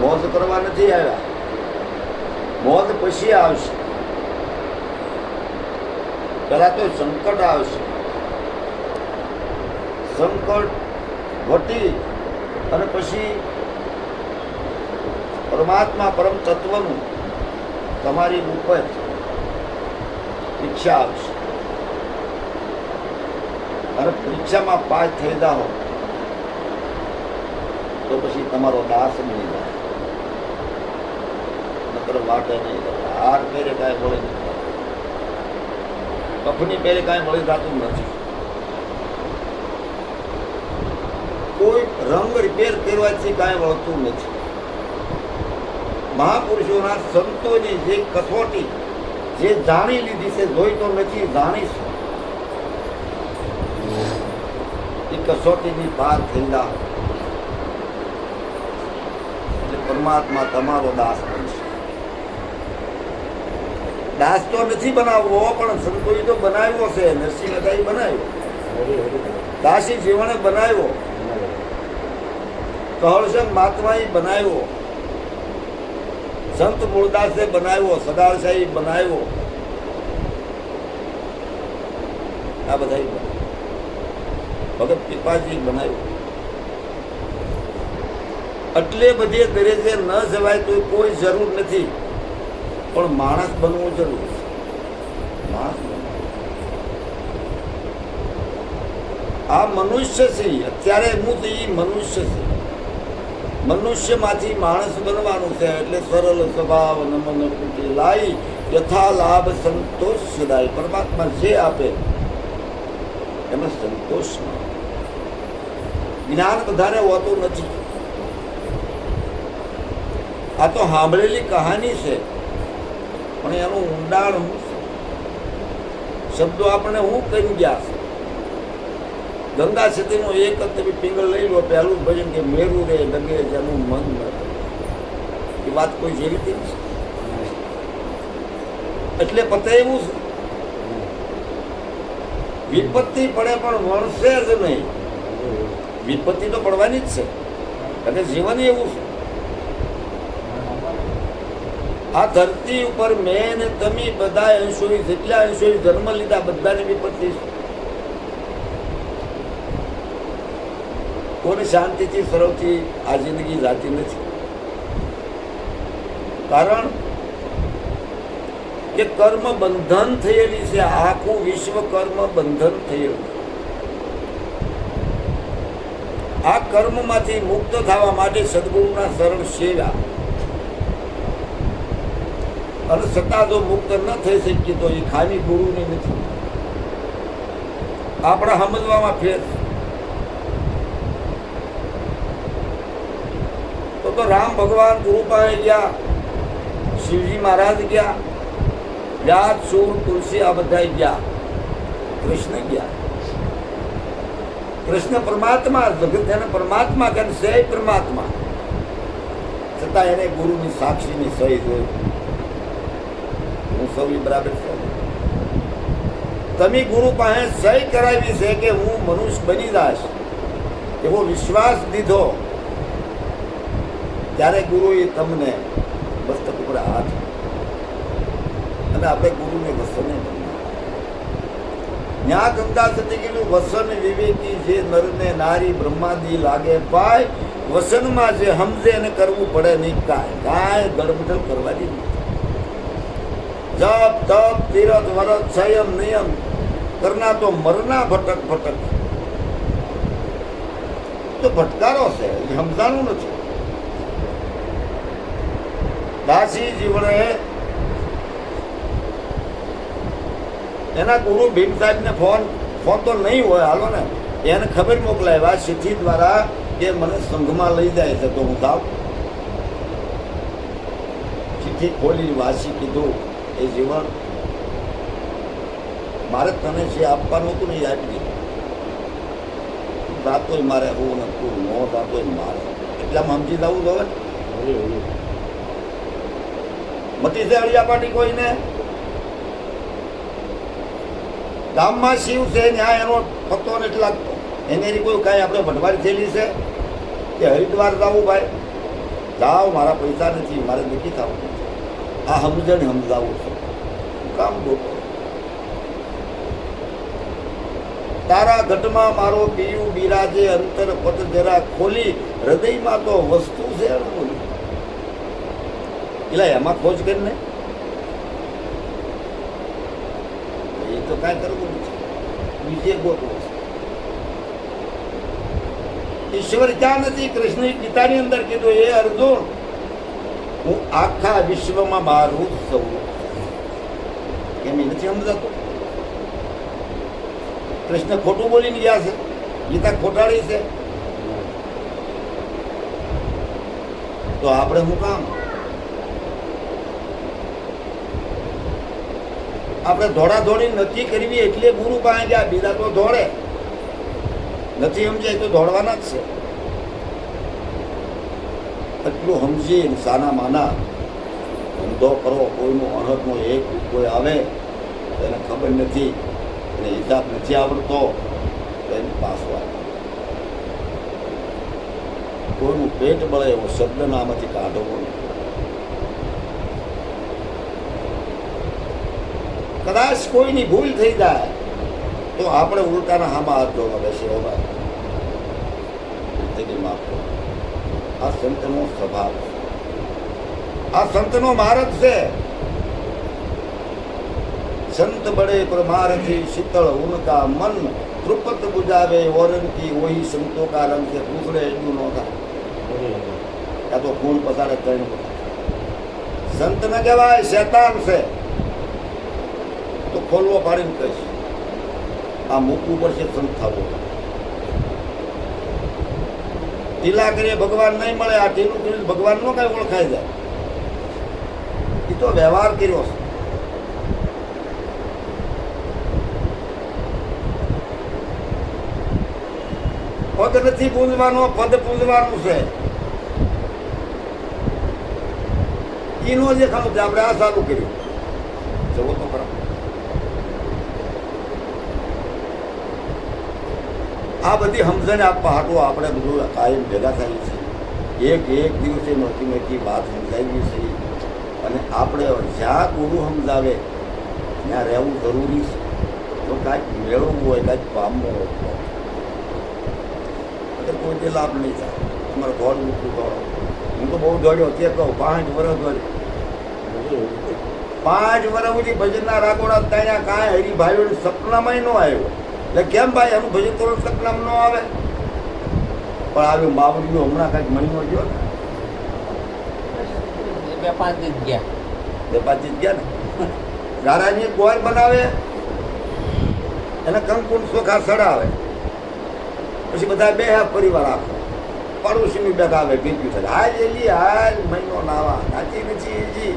મોજ કરવા નથી આવ્યા. મોત પછી આવશે. પહેલા તો સંકટ આવશે. સંકટ વટી અને પછી પરમાત્મા પરમ તત્વનું તમારી ઉપર ઈચ્છા આવશે. અને પરીક્ષામાં પાસ થઈ જાઓ, તો પછી તમારો દાસ મળી જાય. નકર વાટે નહીં. હાર પહેરે કાંઈ મળી નથી કફની પહેરે કાંઈ મળી થતું નથી. કોઈ રંગ રિપેર કરવાથી કાંઈ વળતું નથી. મહાપુરુષોના સંતોની જે કસોટી જે જાણી લીધી છે, જોઈ તો નથી જાણીશું એ કસોટીની પાર થયેલા. એટલે પરમાત્મા તમારો દાસ દાસ તો નથી બનાવવો, પણ સંતોએ તો બનાવ્યો છે. નરસિંહ મહેતાએ બનાવ્યો. દાસી જીવણે બનાવ્યો. કહળસંગ મહાત્માએ બનાવ્યો. સંત મૂળદાસે બનાવ્યો સદાળશાહી બનાવ્યો. આ બધા ભગત પિપાજી બનાવ્યો. એટલે બધે દરેજે ન જવાય તો કોઈ જરૂર નથી. પણ માણસ બનવું જરૂર છે. માણસ આ મનુષ્ય છે અત્યારે હું તો એ મનુષ્ય છે. મનુષ્યમાંથી માણસ બનવાનું છે એટલે સરળ સ્વભાવ નમન કુટી લાઈ યથા લાભ સંતોષ સદાય. પરમાત્મા જે આપે, એમાં સંતોષ જ્ઞાન બધાને હોતું નથી. આ તો સાંભળેલી કહાની છે. પણ એનું ઊંડાણ છે શબ્દો આપણે હું કહી ગયા છે. ગંગા સતીનો એક તમે પિંગળ લઈ લો, પહેલું ભજન કે મેરું રે ડગે જેનું મન એ વાત કોઈ જેવી છે એટલે પતે એવું છે. વિપત્તિ પડે પણ વણશે જ નહીં. વિપત્તિ તો પડવાની જ છે. અને જીવન એવું છે. આ ધરતી ઉપર મેં ને તમે બધા અંશોએ, જેટલા અંશોએ જન્મ લીધા, બધાની વિપત્તિ કોને શાંતિથી, સરળથી આ જિંદગી જાતી નથી. કારણ કે કર્મ બંધન થયેલી છે, આખું વિશ્વ કર્મ બંધન થયેલું. આ કર્મમાંથી મુક્ત થવા માટે સદગુરુના સરળ સેવા અને છતાં જો મુક્ત ન થઈ શકીએ તો એ ખાલી ગુરુની નથી. આપણા સમજવામાં ફેર. તો તો રામ ભગવાન ગુરુ પાસે ગયા, શિવજી મહારાજ ગયા વ્યાજ સુર, તુલસી આ બધા ગયા. કૃષ્ણ ગયા. કૃષ્ણ પરમાત્મા, જગત એને પરમાત્મા કે સે પરમાત્મા. છતાં એને ગુરુની સાક્ષીની સહી જોઈ. હું સૌ બરાબર? છે તમે ગુરુ પાસે સહી કરાવી છે કે હું મનુષ્ય બની જાશ એવો વિશ્વાસ દીધો, ત્યારે ગુરુએ તમને મસ્તક ઉપર હાથ અને આપણે ગુરુને વસને ન્યા ગંગા સતી કીધું, વસન વિવેકી જે નરને નારી બ્રહ્માદી લાગે પાય વસનમાં જે સમજે એને કરવું પડે નહીં કાંઈ. કાંઈ ગડબડ કરવાની નથી જપ, તપ, તીરથ, વરત, સંયમ, નિયમ કરના તો મરના ભટક ભટક. તો ભટકારો છે, એ સમજાણું નથી. દાસી જીવણે એના ગુરુ ભીમ સાહેબને ફોન ફોન તો નહીં હોય, હાલો ને. એને ખબર મોકલાવ્યા સિદ્ધિ દ્વારા કે મને સંઘમાં લઈ જાય છે, તો હું થાવ ચિઠ્ઠી ખોલી, વાસી કીધું એ જીવન મારે તને જે આપવાનું હતું ને એ આપી દીધું. દાતોય મારે હું ને તું નો દાતોય મારે. એટલામાં સમજી જવું હવે. મતી છે અળિયા પાટી કોઈને? ગામમાં શિવ છે ન્યાય એનો થતો નથી લાગતો એની કોઈ કાંઈ આપણે ભટવારી થયેલી છે? કે હરિદ્વાર જાવું ભાઈ? જાઓ મારા પૈસા નથી મારે નથી થવું. આ સમજણ સમજાવું છું. કામ બોલો. તારા ઘટમાં મારો પીયુ બિરાજે અંતર પદ જરા ખોલી, હૃદયમાં તો વસ્તુ છે એમ એટલે એમાં ખોજ કરીને એ તો કાંઈ કરવું નથી. બીજે ગોતવું છે. ઈશ્વર ક્યાં નથી? કૃષ્ણ ગીતાની અંદર કીધું એ અર્જુન હું આખા વિશ્વમાં મારું જ સૌ એમ એ નથી સમજાતો. કૃષ્ણ ખોટું બોલીને ગયા છે. ગીતા ખોટાડી છે. તો આપણે શું કામ? આપણે ધોડા ધોડી નથી કરવી એટલે ગુરુ પાસે ગયા. બીજા તો દોડે નથી સમજાય તો દોડવાના જ છે. એટલું સમજી સાના માના ધંધો કરો, કોઈનું અનહદનો એક કોઈ આવે, તેને એને ખબર નથી અને હિસાબ નથી આવડતો એની આવે કોઈનું પેટ બળે એવો શબ્દ આમાંથી કાઢવો નહીં. કદાચ કોઈની ભૂલ થઈ જાય, તો આપણે ઉલટાના હામાં હાથ ધોવા બેસીએ ભાઈ જિંદગી માફ કરો. આ સંતનો સ્વભાવ. આ સંતનો માર્ગ છે. સંત બળે પ્રમારથી શીતળ ઉનકા મન, તૃપત બુજાવે ઓરંકી ઓહી સંતો કારણ છે પૂછડે એટલું ન થાય તો ખૂન પસાડે ત્રણ સંત ન કહેવાય શેતાન છે. તો ખોલવો પાડીને કહીશ. આ મૂકવું પડશે સંત થવું. ટીલા કરીએ, ભગવાન નહીં મળે, આ ટીલું કર્યું ભગવાનનો કાંઈ ઓળખાઈ જાય. એ તો વ્યવહાર કર્યો છે. પદ નથી પૂજવાનો, પદ પૂજવાનું છે. એનો જે ખાવું આપણે આ સારું કર્યું. જવો તો ખરા આ બધી સમજણ આપવા હાટું આપણે બધું કાયમ ભેગા થઈએ છીએ એક એક દિવસે મોટી નોકી વાત સમજાવી છે. અને આપણે જ્યાં ગુરુ સમજાવે, ત્યાં રહેવું જરૂરી છે. તો કાંઈક મેળવવું હોય, કાંઈક પામવું હોય. એટલે કોઈ તે લાભ નહીં થાય. તમારે ઘર મૂકવું દોડો હું તો બહુ દોડ્યો તે કહું, પાંચ વર્ષ દોડ્યો. પાંચ વર્ષ સુધી ભજનના રાગોડા ત્યાં કાંઈ હરિભાઈઓ સપનામાં ન આવ્યો. એટલે કેમ ભાઈ? એનું ભજન કરો સપનામાં ન આવે. પણ આવ્યું બાબુજીનો હમણાં કાંઈક મહિનો ગયો ને. બે પાંચ દિવસ ગયા. બે પાંચ જીત ગયા ને. ગારાની ગોળ બનાવે. એને કંકુંડ સોખા સડાવે. પછી બધા બે હા પરિવાર આખો. પડોશીની બેઠા આવે ભેગ્યું થાય. હાલ એલી હાલ મહિનો નાવા. નાચી નથી એજી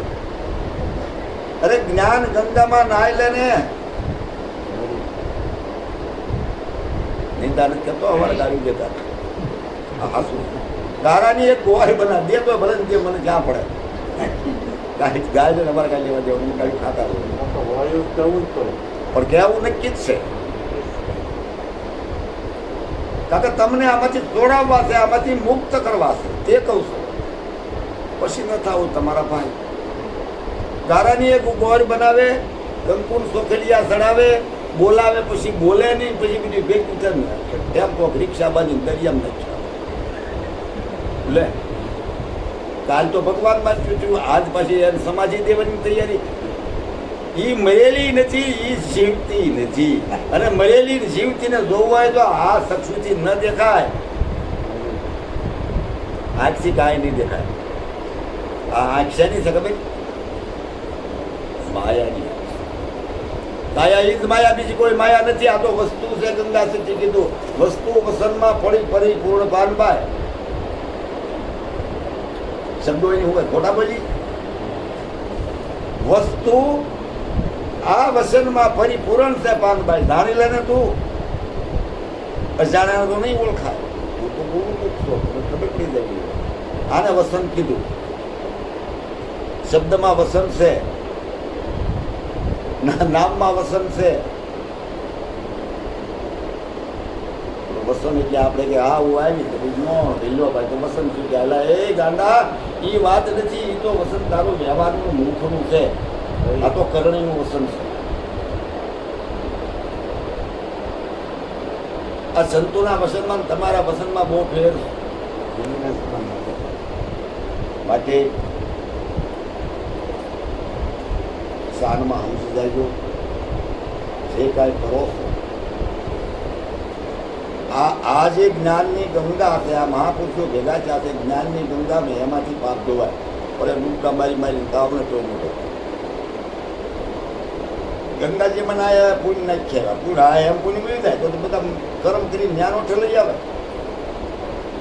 અરે જ્ઞાન ગંગામાં નાય લે ને. નથી કરતો અમારે ગાડી જતા આ ગારાની એક ગોળ બના દે તો ભલે જે મને ક્યાં પડે. ગાય ગાય છે અમારે ગાડી લેવા દેવાનું ગાડી ખાતા હોય. જવું તો પણ કહેવું નક્કી જ છે. કાકા તમને આમાંથી જોડાવવા છે આમાંથી મુક્ત કરવા છે. તે કહું છું. પછી ન થવું તમારા ભાઈ. ગારાની એક ગોળ બનાવે કંકુન સોખેલિયા ચડાવે બોલાવે પછી બોલે નહીં, પછી બીજું ભેગું થાય ને ટેમ્પો રિક્ષા બાંધીને દરિયામાં નાખ્યા લે. કાલ તો ભગવાનમાં જ છું આજ પછી સમાધિ દેવાની તૈયારી. એ મળેલી નથી એ જીવતી નથી. અને મળેલી ને જીવતીને જોવું હોય તો આ ચક્ષુથી ન દેખાય. આજથી કાંઈ નહીં દેખાય. આ આંખ છે ખબર? માયાની. માયા ઈદ માયા બીજી કોઈ માયા નથી. આ તો વસ્તુ છે ગંગા સચી કીધું. વસ્તુ વસનમાં ફળી ફરી પૂર્ણ ભાનભાઈ શબ્દો એની હું ખોટા બોલી. વસ્તુ આ વસનમાં ફરી પૂરણ છે પાનભાઈ. ધારી લેને તું. અજાણ્યા તો નહીં ઓળખાય. તું તો બહુ મૂકશો તને ખબર પડી જવી આને વસન કીધું. શબ્દમાં વસન છે. નામમાં વસન છે. વસન એટલે આપણે કે હા હું આવી તો નો ઢીલો ભાઈ તો વસન શું કે? અલા એ ગાંડા એ વાત નથી એ તો વસંત તારું વ્યવહારનું મુખનું છે. આ તો કરણીનું વસંત છે. આ સંતોના વસનમાં તમારા વસનમાં બહુ ફેર છે. માટે સાનમાં સમજી જાયજો જે કાંઈ કરો. આ આ જે જ્ઞાનની ગંગા છે, આ મહાપુરુષો ભેગા થયા છે, જ્ઞાનની ગંગામાં એમાંથી પાપ ધોવાય. પણ ડૂબકા મારી મારી તાવને તો મોટો. ગંગાજી મને આ પુણ્ય નાખ્યા પુણ્ય આ એમ પુણ્ય મળી જાય તો બધા કર્મ કરી જ્ઞાનો ઠેલાઈ આવે.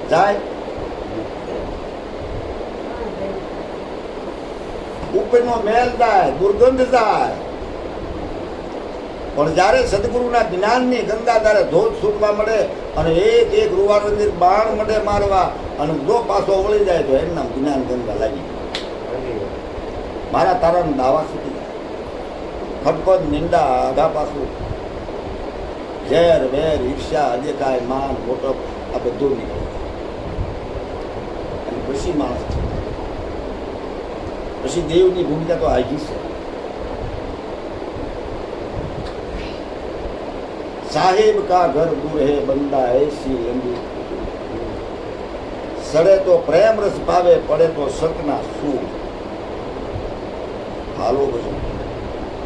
જાય. ઉપરનો મેલ થાય, દુર્ગંધ થાય. પણ જ્યારે સદગુરુના જ્ઞાનની ગંગા ત્યારે ધોધ છૂટવા મળે અને એક એક રૂવાડ બાણ મળે મારવા અને જો પાછો વળી જાય તો એમના જ્ઞાન ગંગા લાગી મારા તારા દાવા છૂટી જાય. ખટપટ નિંદા આધા પાછું. ઝેર, વેર ઈર્ષા અદેખાય માન મોટો આ બધું નીકળે. અને પછી માણસ. પછી દેવની ભૂમિકા તો આગી છે સાહેબ કા ઘર દૂર હે બંદા એસી લંબી સડે તો પ્રેમ રસ પાવે પડે તો સતના સુ હાલો પછી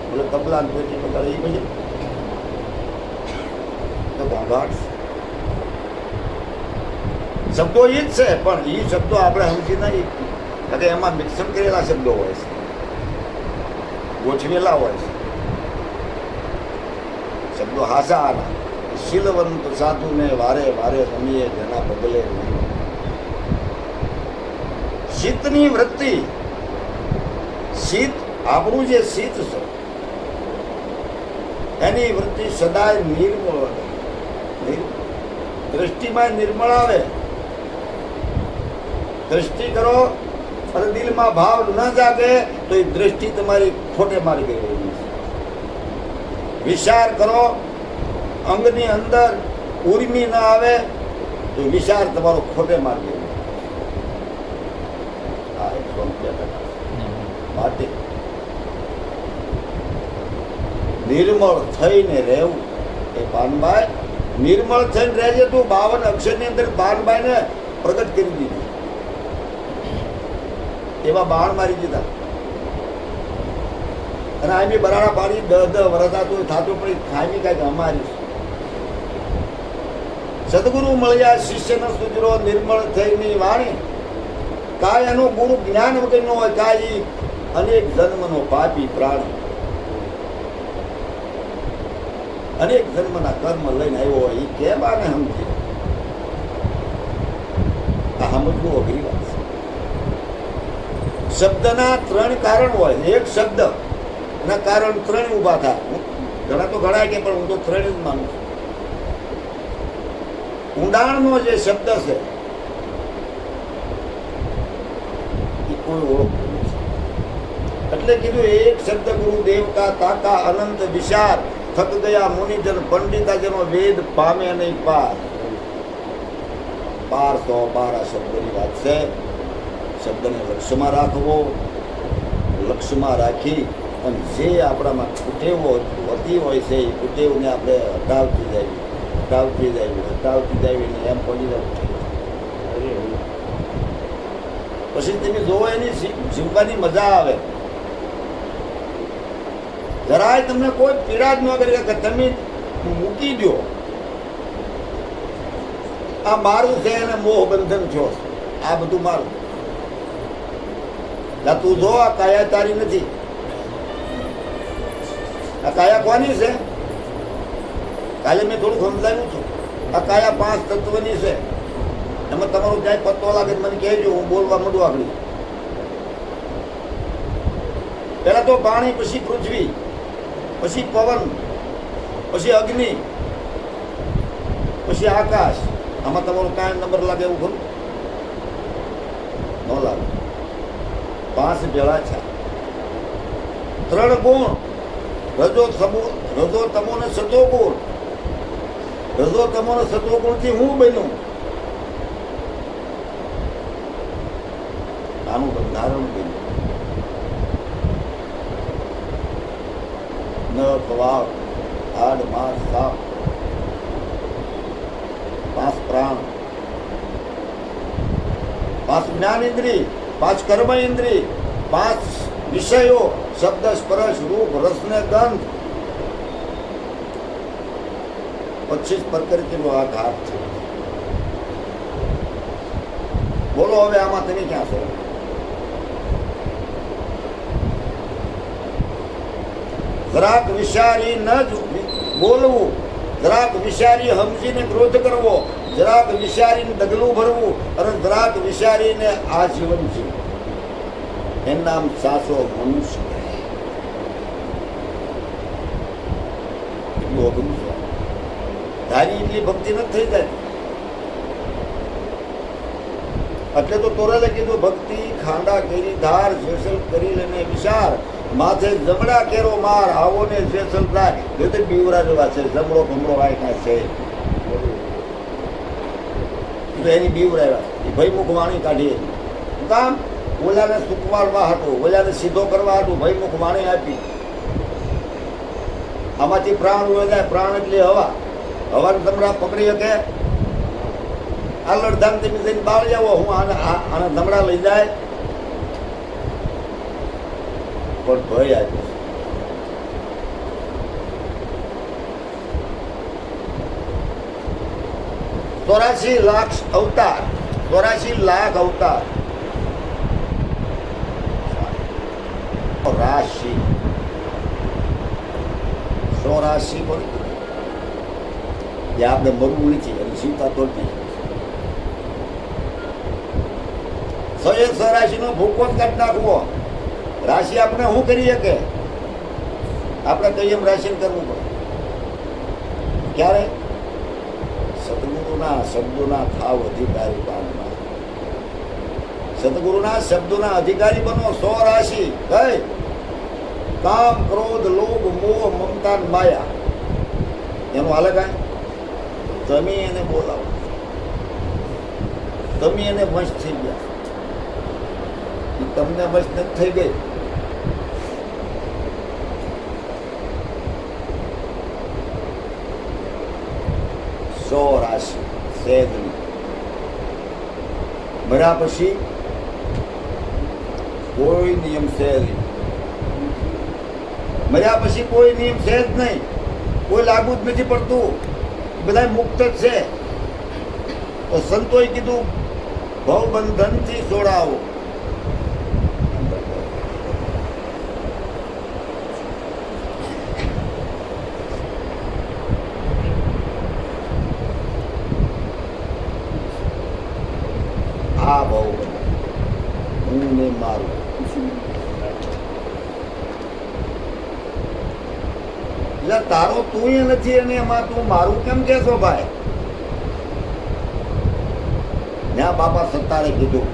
બોલે તબલા ને પેટી બગાડે એ પછી તો ઘોંઘાટ છે. શબ્દો એ જ છે પણ એ શબ્દો આપણે સમજી નહીં કારણ કે એમાં મિક્સર કરેલા શબ્દો હોય છે. ગોઠવેલા હોય છે. શબ્દો હાસાના. શીલવંત સાધુને વારે વારે રમીએ જેના બદલે શીતની વૃત્તિ. શીત આપણું જે શીત છે, એની વૃત્તિ સદાય નિર્મળ. દ્રષ્ટિમાં નિર્મળ આવે. દ્રષ્ટિ કરો અને દિલમાં ભાવ ન જાગે તો એ દ્રષ્ટિ તમારી ખોટે મારી ગઈ રહી વિચાર કરો, અંગની અંદર ઉર્મી ન આવે તો વિચાર તમારો ખોટે માર્ગે માટે નિર્મળ થઈને રહેવું એ પાનબાઈ નિર્મળ થઈને રહેજે તું બાવન અક્ષરની અંદર પાનબાઈને પ્રગટ કરી દીધી. એવા બાણ મારી દીધા. અને આ બી બરાડા પાડી દહ દહ વરસાતું થતું પણ ખામી કાંઈક અમારી સદગુરુ મળ્યા, શિષ્યનો સુજરો નિર્મળ થઈની વાણી, કાંઈ એનું ગુરુ જ્ઞાન વગરનો હોય, કાંઈ અનેક જન્મનો પાપી પ્રાણી. અનેક જન્મના કર્મ લઈને આવ્યો હોય એ કેમ આને સમજે? આ સમજવું અઘરી વાત શબ્દના ત્રણ કારણ હોય એક શબ્દ. ના કારણ ત્રણ ઊભા થાય. ઘણા તો ઘણા કે, પણ હું તો ત્રણ જ માનું છું. ઊંડાણનો જે શબ્દ છે, એ કોઈ ઓળખ એટલે કીધું, એક શબ્દ ગુરુ દેવતા તાકા અનંત, વિશાળ થક ગયા મુનિજન પંડિતા જેનો વેદ પામે નહીં પાર. પાર બારા શબ્દની વાત છે. શબ્દને લક્ષ્યમાં રાખવો લક્ષ્યમાં રાખી અને જે આપણામાં કુટેવો હોતી હોય છે એ કુટેવને આપણે હટાવતી જાય હટાવતી જાય હટાવતી જાય ને એમ પડી જવું પછી તમે જોવો એની જીવવાની મજા આવે. જરાય તમને કોઈ પીડા જ ન કરી કે તમે મૂકી દો. આ મારું છે અને મોહ બંધન છો. આ બધું મારું. તું જો આ કાયા તારી નથી. આ કાયા કોની છે? કાલે મેં થોડું સમજાવ્યું છું આ કાયા પાંચ તત્વની છે. એમાં તમારો ક્યાંય પત્તો લાગે મને કહેજો, હું બોલવા માંડું આગળ. પહેલા તો પાણી, પછી પૃથ્વી, પછી પવન, પછી અગ્નિ, પછી આકાશ. આમાં તમારો કાંઈ નંબર લાગે એવું ખરું? ન લાગે. પાંચ ભેળા છે. ત્રણ ગુણ. રજો સમો રજો તમો ને સતો ગુણ. રજો તમો ને સતો ગુણથી હું બન્યું? આનું બંધારણ બન્યું. નખ વાળ હાડ માસ સાપ. પાંચ પ્રાણ. પાંચ જ્ઞાન ઇન્દ્રિય પાંચ કર્મ ઇન્દ્રિય, પાંચ વિષયો, શબ્દ, સ્પર્શ, રૂપ, રસ ને ગંધ. પછી પ્રકૃતિનો આ ઘાત છે. બોલો હવે આમાં તમે ક્યાં છો? જરાક વિચારી ન જ બોલવું, જરાક વિચારી સમજીને ક્રોધ કરવો, જરાક વિચારીને ડગલું ભરવું જરાક વિચારીને આ જીવન છે એનું નામ સાચો મનુષ્ય ધારી એટલી ભક્તિ નથી થઈ જાય. એટલે તો તોરલે કીધું, ભક્તિ ખાંડા કેરી ધાર જેસલ કરી લેને વિચાર. માથે જમડા કેરો માર, આવો ને જેસલ થાય. જો તે બીવરા જેવા છે જમડો ભમડો વાયકા છે. તો એની બીવરા એ ભાઈ મુખ વાણી કાઢીએ. કામ? ઓલાને સુકવાડવા હતું. ઓલાને સીધો કરવા હતું. ભાઈ મુખ વાણી આપી. આમાંથી પ્રાણ જાય. પ્રાણ એટલે હવા. હવાને તમરા પકડી શકે. આ લડધામ તમે જઈને બહાર જાવો હું આને આને ધમડા લઈ જાય. પણ ભય આપ્યો. ચોરાશી લાખ અવતાર ચોરાશી લાખ અવતાર રાશિ ચોરાશી બોલી એ આપણે મરવું નથી અને સીતા તો જ નહીં સો એ સો રાશિનો ભૂકો જ કાઢી નાખવો રાશિ આપણે શું કરીએ કે આપણે કઈ એમ રાશિ કરવું પડે ક્યારે સદગુરુના શબ્દોના થાવ અધિકારી પામવા. સદગુરુના શબ્દોના અધિકારી બનો સો રાશિ. કઈ કામ, ક્રોધ, લોભ, મોહ, મમતા માયા. એનું હાલે કાંઈ? તમે એને બોલાવો. તમે એને વંશ થઈ ગયા. તમને વંશ નથી થઈ ગઈ સો સેદની મર્યા પછી કોઈ નિયમ છે નહીં. મર્યા પછી કોઈ નિયમ છે જ નહીં. કોઈ લાગુ જ નથી પડતું. બધા મુક્ત જ છે. તો સંતોએ કીધું, ભવબંધનથી છોડાવો આ ભવબંધન મારું એટલે તારો તું એ નથી અને એમાં તું મારું કેમ કેશો ભાઈ? ત્યાં બાપા સત્તારે કીધું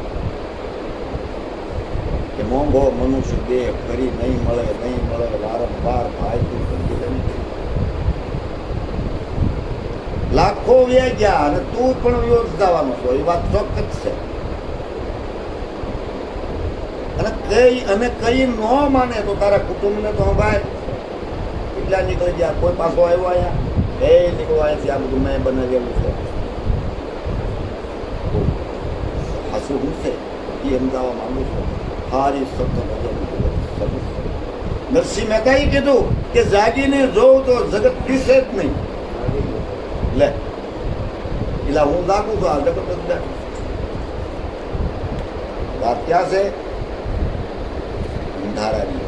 કે મોંઘો મનુષ્ય દેહ ફરી નહીં મળે નહીં મળે, વારંવાર ભાઈ તું સમજી લાખો વ્યા ગયા અને તું પણ વ્યવસ્થાવાનો છો, એ વાત ચોક્કસ છે. કઈ અને કઈ ન માને તો તારા કુટુંબને તો ભાઈ કેટલા નીકળી ગયા કોઈ પાછો આવ્યો અહીંયા? એ નીકળો છે આ બધું મેં બનાવેલું છે. શું હું છે? એ સમજાવવા માંગુ છું. હારી સત્ય નરસિંહ મહેતાએ કીધું કે જાગીને જોઉં તો જગત દિશે જ નહીં. લે એટલે હું લાગુ છું, આ જગત જ વાત ક્યાં છે? ধারা নিয়ে